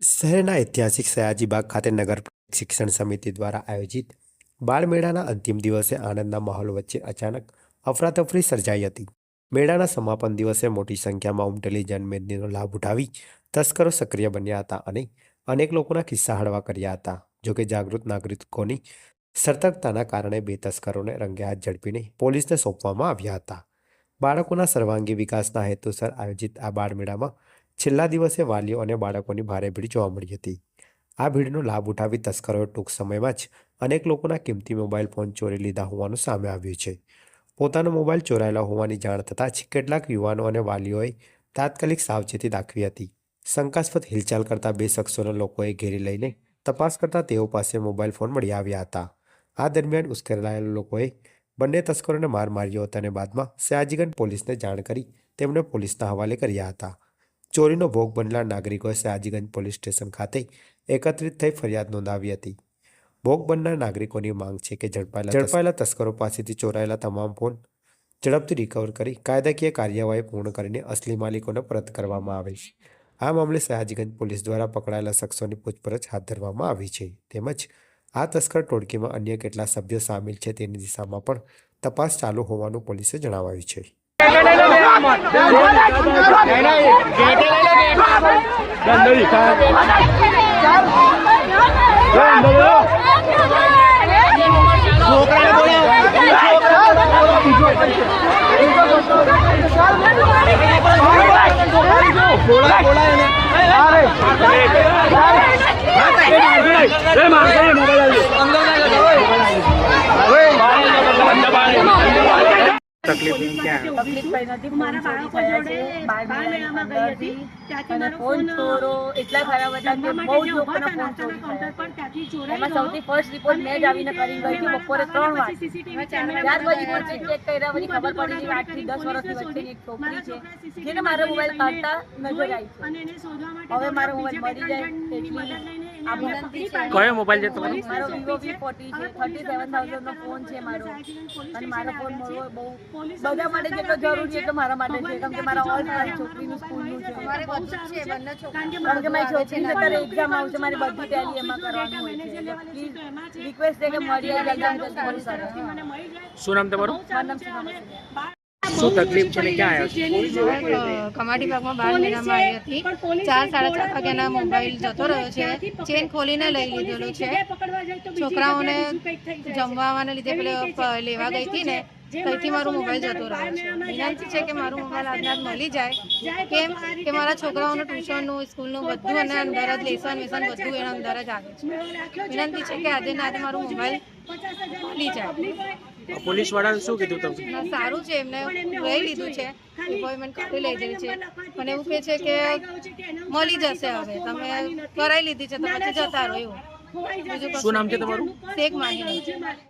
શહેરના ઐતિહાસિક સયાજીબાગ ખાતે નગર શિક્ષણ સમિતિ દ્વારા આયોજિત બાળમેળાના અંતિમ દિવસે આનંદના માહોલ વચ્ચે અચાનક અફરાતફરી સર્જાઈ હતી. મેળાના સમાપન દિવસે મોટી સંખ્યામાં ઉમટેલી જનમેદનીનો લાભ ઉઠાવી તસ્કરો સક્રિય બન્યા હતા અને અનેક લોકોના કિસ્સા હળવા કર્યા હતા. જોકે જાગૃત નાગરિકોની સતર્કતાના કારણે બે તસ્કરોને રંગે હાથ ઝડપીને પોલીસને સોંપવામાં આવ્યા હતા. બાળકોના સર્વાંગી વિકાસના હેતુસર આયોજિત આ બાળમેળામાં છેલ્લા દિવસે વાલીઓ અને બાળકોની ભારે ભીડ જોવા મળી હતી. આ ભીડનો લાભ ઉઠાવી તસ્કરોએ ટૂંક સમયમાં જ અનેક લોકોના કિંમતી મોબાઈલ ફોન ચોરી લીધા હોવાનું સામે આવ્યું છે. પોતાનો મોબાઈલ ચોરાયેલા હોવાની જાણ થતાં જ કેટલાક યુવાનો અને વાલીઓએ તાત્કાલિક સાવચેતી દાખવી હતી. શંકાસ્પદ હિલચાલ કરતા બે શખ્સોને લોકોએ ઘેરી લઈને તપાસ કરતા તેઓ પાસે મોબાઈલ ફોન મળી આવ્યા હતા. આ દરમિયાન ઉશ્કેરાયેલા લોકોએ બંને તસ્કરોને માર માર્યો હતો અને બાદમાં સયાજીગંજ પોલીસને જાણ કરી તેમને પોલીસના હવાલે કર્યા હતા. ચોરીનો ભોગ બનેલા નાગરિકોએ સયાજીગંજ પોલીસ સ્ટેશન ખાતે એકત્રિત થઈ ફરિયાદ નોંધાવી હતી. ભોગ બનનાર નાગરિકોની માંગ છે કે ઝડપાયેલા ઝડપાયેલા તસ્કરો પાસેથી ચોરાયેલા તમામ ફોન ઝડપથી રિકવર કરી કાયદાકીય કાર્યવાહી પૂર્ણ કરીને અસલી માલિકોને પરત કરવામાં આવે છે. આ મામલે સયાજીગંજ પોલીસ દ્વારા પકડાયેલા શખ્સોની પૂછપરછ હાથ ધરવામાં આવી છે. તેમજ આ તસ્કર ટોળકીમાં અન્ય કેટલા સભ્યો સામેલ છે તેની દિશામાં પણ તપાસ ચાલુ હોવાનું પોલીસે જણાવાયું છે. 看，你这里看，走，તકલીફ ક્યાં? તકલીફ કઈ નથી મારા ફોન બાળકો જોડે બાર બાળ ગઈ હતી. ત્યાંથી મારો ફોન ફોન ચોરો એટલા ખરાબ હતા કે બહુ જ લોકોના ફોન ચોરી કાઉન્ટર પર ત્યાંથી ચોરાઈ એમાં ગયો. સૌથી ફર્સ્ટ રિપોર્ટ મેં જ આવીને કરી ગઈ હતી બપોરે ત્રણ વાગે CCTV ચાર કેમેરા ચેક ચેક કર્યા પછી ખબર પડી કે થી દસ વર્ષની વચ્ચેની એક છોકરી છે. જેને મારો મોબાઈલ કાઢતા નજર આવી અને એને શોધવા માટે હવે મારો મોબાઈલ ત્રણ જાય કયો મોબાઈલ છે તમારો? મારો વિવો છે. વી ફોર્ટી છે. હવે થર્ટી સેવન થાઉઝન્ડ નો ફોન છે મારો. અને મારો ફોન મળવો બહુ બધા માટે જેટલો જરૂરી છે એટલો મારા માટે છે. કેમ કે મારા ઓલ મારી છોકરીનું સ્કૂલનું છે. મારે બધું છે બંને કારણ કે મારી છોકરી અત્યારે એક્ઝામ આવશે મારી બધી તૈયારી એમાં કરવાની હોય છે. પ્લીઝ રિક્વેસ્ટ છે કે મળી જાય જલ્દી જલ્દી શું નામ તમારું? મારું નામ. શું તકલીફ છે ક્યાં આવ્યા કમાટી ભાગમાં બાર મહિનામાં આવી હતી. ચાર સાડા ચાર વાગ્યાના મોબાઈલ જતો રહ્યો છે. ચેન ખોલીને લઈ લીધેલો છે. છોકરાઓને જમવાને લીધે પેલે લેવા ગઈ હતી ને ત્યાંથી મારો મોબાઈલ જતો રહ્યો છે. વિનંતી છે કે મારો મોબાઈલ આજના મળી જાય. કેમ કે મારા છોકરાઓનું ટ્યુશનનું સ્કૂલનું બધું અને અંદર જ લેસન વેસન બધું એના અંદર જ આવે છે. વિનંતી છે કે આજે ને આજે મારો મોબાઈલ મળી જાય. પોલીસ વાળાએ શું કીધું તમે? સારું છે એમને લઈ લીધું છે એપોઇન્ટમેન્ટ કરી જઈ છે. અને એવું કહે છે કે મળી જશે હવે તમે કરાવી લીધી છે તમે જતા રહો એવું. શું નામ છે તમારું? શેખ માહિતી